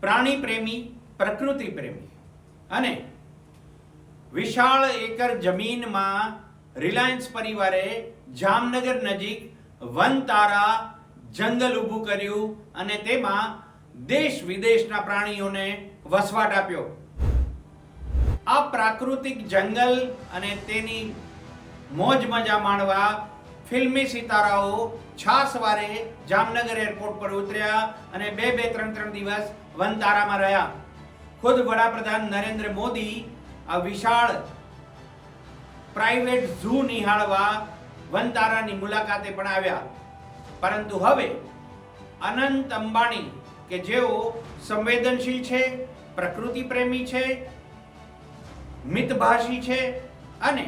પ્રાણી પ્રેમી, પ્રકૃતિ પ્રેમી. અને વિશાળ એકર જમીનમાં રિલાયન્સ પરિવારે જામનગર નજીક વનતારા જંગલ ઊભું કર્યું અને તેમાં દેશ વિદેશના પ્રાણીઓને વસવાટ આપ્યો. આ પ્રાકૃતિક જંગલ અને તેની મોજ મજા માણવા ફિલ્મી સિતારાઓ છાસવારે જામનગર એરપોર્ટ પર ઉતર્યા અને બે બે, ત્રણ ત્રણ દિવસ વનતારામાં રહ્યા. ખુદ વડાપ્રધાન નરેન્દ્ર મોદી આ વિશાળ પ્રાઇવેટ ઝૂ નિહાળવા વનતારાની મુલાકાતે પણ આવ્યા. પરંતુ હવે અનંત અંબાણી, કે જેઓ સંવેદનશીલ છે, પ્રકૃતિ પ્રેમી છે, મિતભાષી છે અને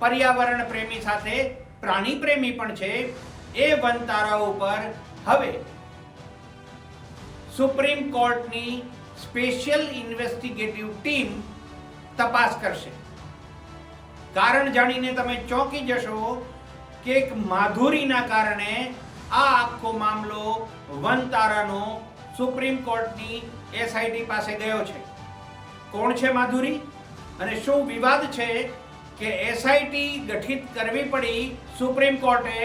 પર્યાવરણ પ્રેમી સાથે પ્રાણી પ્રેમી પણ છે, એ વનતારાઓ ઉપર હવે સુપ્રીમ કોર્ટની સ્પેશિયલ ઇન્વેસ્ટિગેટિવ ટીમ તપાસ કરશે. કારણ જાણીને તમે ચોંકી જશો કે એક માધુરીના કારણે આ આખો મામલો વનતારાનો સુપ્રીમ કોર્ટની એસઆઈટી પાસે ગયો છે. કોણ છે માધુરી? અને શું વિવાદ છે કે એસઆઈટી ગઠિત કરવી પડી સુપ્રીમ કોર્ટે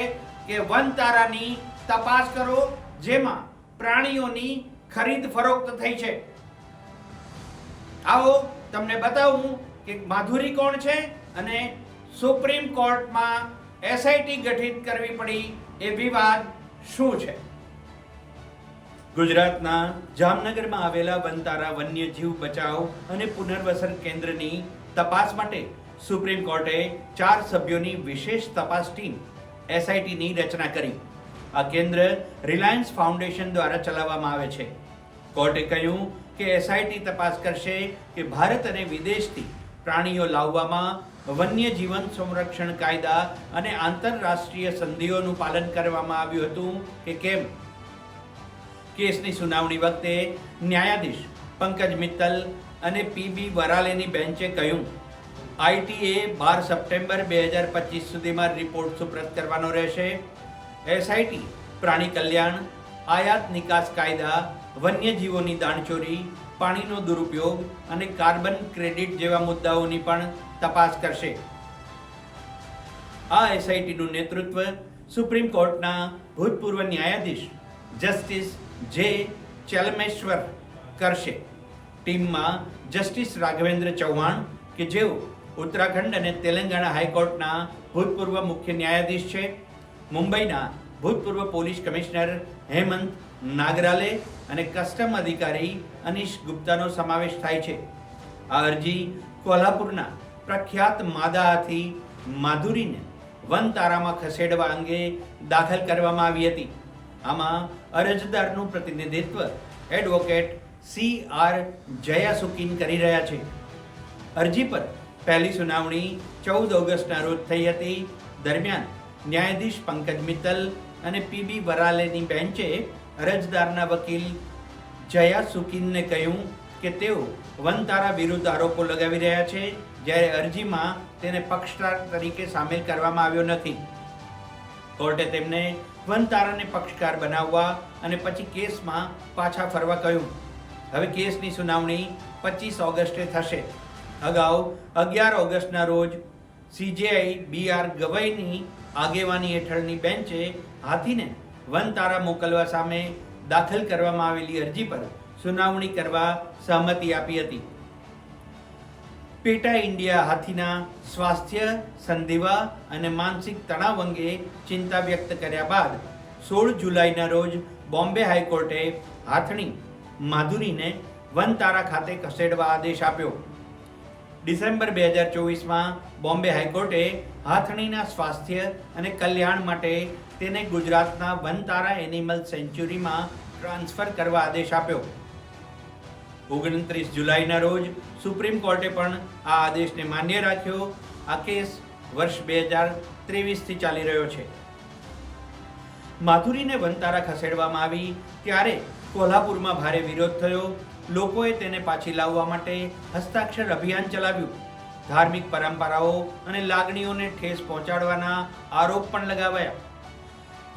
કે વનતારાની તપાસ કરો, જેમાં પ્રાણીઓની ખરીદ ફરોખ્ત થઈ છે. આવો તમને બતાવું કે માધુરી કોણ છે અને સુપ્રીમ કોર્ટમાં એસઆઈટી ગઠિત કરવી પડી એ વિવાદ શું છે? ગુજરાતના જામનગરમાં આવેલા વનતારા વન્યજીવ બચાવ અને પુનર્વસન કેન્દ્રની તપાસ માટે સુપ્રીમ કોર્ટે ચાર સભ્યોની વિશેષ તપાસ ટીમ એસઆઈટીની રચના કરી. આ કેન્દ્ર રિલાયન્સ ફાઉન્ડેશન દ્વારા ચલાવવામાં આવે છે. કોર્ટે કહ્યું કે એસઆઈટી તપાસ કરશે કે ભારત અને વિદેશથી પ્રાણીઓ લાવવામાં વન્ય જીવન સંરક્ષણ કાયદા અને આંતરરાષ્ટ્રીય સંધિઓનું પાલન કરવામાં આવ્યું હતું કે કેમ? કેસની સુનાવણી વખતે ન્યાયાધીશ પંકજ મિત્તલ અને પીબી વરાલેની બેન્ચે કહ્યું આઈટીએ બાર સપ્ટેમ્બર બે હજાર પચીસ સુધીમાં રિપોર્ટ સુપ્રત કરવાનો રહેશે. એસઆઈટી, પ્રાણી કલ્યાણ, આયાત નિકાસ કાયદા, વન્યજીવોની દાણચોરી, પાણીનો દુરુપયોગ અને કાર્બન ક્રેડિટ જેવા મુદ્દાઓની પણ તપાસ કરશે. આ એસઆઈટીનું નેતૃત્વ સુપ્રીમ કોર્ટના ભૂતપૂર્વ ન્યાયાધીશ જસ્ટિસ જે ચલમેશ્વર કરશે. ટીમમાં જસ્ટિસ રાઘવેન્દ્ર ચૌહાણ કે જેઓ ઉત્તરાખંડ અને તેલંગાણા હાઈકોર્ટના ભૂતપૂર્વ મુખ્ય ન્યાયાધીશ છે. મુંબઈના ભૂતપૂર્વ પોલીસ કમિશનર હેમંત નાગરાલે અને કસ્ટમ અધિકારી અનિશ ગુપ્તાનો સમાવેશ થાય છે. આ અરજી કોલ્હાપુરના પ્રખ્યાત માદા હાથી માધુરીને વનતારામાં ખસેડવા અંગે દાખલ કરવામાં આવી હતી. આમાં અરજદારનું પ્રતિનિધિત્વ એડવોકેટ સી આર જયાસુકીન કરી રહ્યા છે. અરજી પર પહેલી સુનાવણી ચૌદ ઓગસ્ટના રોજ થઈ હતી. દરમિયાન ન્યાયાધીશ પંકજ મિત્તલ અને પીબી વરાલેની બેન્ચે અરજદારના વકીલ જયા સુકીનને કહ્યું કે તેઓ વનતારા વિરુદ્ધ આરોપો લગાવી રહ્યા છે, જ્યારે અરજીમાં તેને પક્ષકાર તરીકે સામેલ કરવામાં આવ્યો નથી. કોર્ટે તેમને વનતારાને પક્ષકાર બનાવવા અને પછી કેસમાં પાછા ફરવા કહ્યું. હવે કેસની સુનાવણી પચીસ ઓગસ્ટે થશે. અગાઉ અગિયાર ઓગસ્ટના રોજ સીજેઆઈ બી આર ગવાઈની આગેવાની હેઠળની બેન્ચે હાથીને વનતારા મોકલવા સામે દાખલ કરવામાં આવેલી અરજી પર સુનાવણી કરવા સહમતિ આપી હતી. પેટા ઇન્ડિયા હાથીના સ્વાસ્થ્ય, સંધિવા અને માનસિક તણાવ અંગે ચિંતા વ્યક્ત કર્યા બાદ સોળ જુલાઈના રોજ બોમ્બે હાઈકોર્ટે હાથણી માધુરીને વનતારા ખાતે ખસેડવા આદેશ આપ્યો. ડિસેમ્બર બે હજાર ચોવીસમાં બોમ્બે હાઈકોર્ટે હાથણીના સ્વાસ્થ્ય અને કલ્યાણ માટે તેને ગુજરાતના વનતારા એનિમલ સેન્ચ્યુરીમાં ટ્રાન્સફર કરવા આદેશ આપ્યો. ઓગણત્રીસ જુલાઈના રોજ સુપ્રીમ કોર્ટે પણ આ આદેશને માન્ય રાખ્યો. આ કેસ વર્ષ બે હજાર ત્રેવીસથી ચાલી રહ્યો છે. માધુરીને વનતારા ખસેડવામાં આવી ત્યારે કોલ્હાપુરમાં ભારે વિરોધ થયો. લોકોએ તેને પાછી લાવવા માટે હસ્તાક્ષર અભિયાન ચલાવ્યું. ધાર્મિક પરંપરાઓ અને લાગણીઓને ઠેસ પહોંચાડવાના આરોપ પણ લગાવાયા.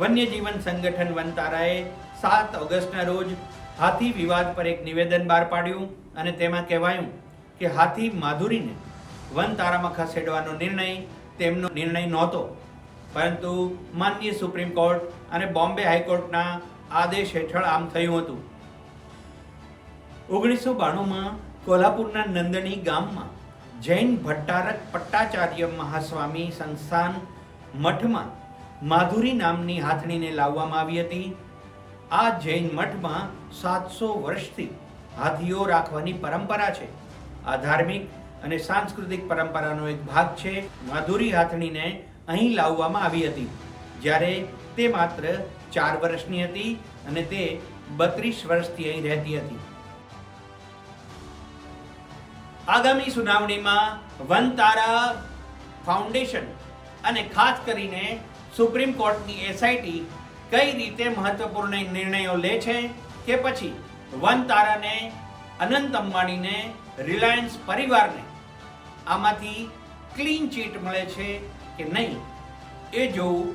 વન્યજીવન સંગઠન વનતારાએ સાત ઓગસ્ટના રોજ હાથી વિવાદ પર એક નિવેદન બહાર પાડ્યું અને તેમાં કહેવાયું કે હાથી માધુરીને વનતારામાં ખસેડવાનો નિર્ણય તેમનો નિર્ણય નહોતો. પરંતુ માનનીય સુપ્રીમ કોર્ટ અને બોમ્બે હાઈકોર્ટના આદેશ હેઠળ આમ થયું હતું. ઓગણીસો બાણુંમાં કોલ્હાપુરના નંદણી ગામમાં જૈન ભટ્ટારક પટ્ટાચાર્ય મહાસ્વામી સંસ્થાન મઠમાં માધુરી નામની હાથણીને લાવવામાં આવી હતી. આ જૈન મઠમાં સાતસો વર્ષથી હાથીઓ રાખવાની પરંપરા છે. આ ધાર્મિક અને સાંસ્કૃતિક પરંપરાનો એક ભાગ છે. માધુરી હાથણીને અહીં લાવવામાં આવી હતી. જ્યારે તે માત્ર ચાર વર્ષની હતી અને તે બત્રીસ વર્ષથી અહીં રહેતી હતી. આગામી સુનાવણીમાં વનતારા ફાઉન્ડેશન અને ખાસ કરીને સુપ્રીમ કોર્ટની એસઆઈટી કઈ રીતે મહત્વપૂર્ણ નિર્ણયો લે છે કે પછી વનતારાને અનંત અંબાણીને રિલાયન્સ પરિવારને આમાંથી ક્લીન ચીટ મળે છે કે નહીં એ જોવું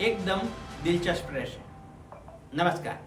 એકદમ દિલચસ્પ રહેશે. નમસ્કાર.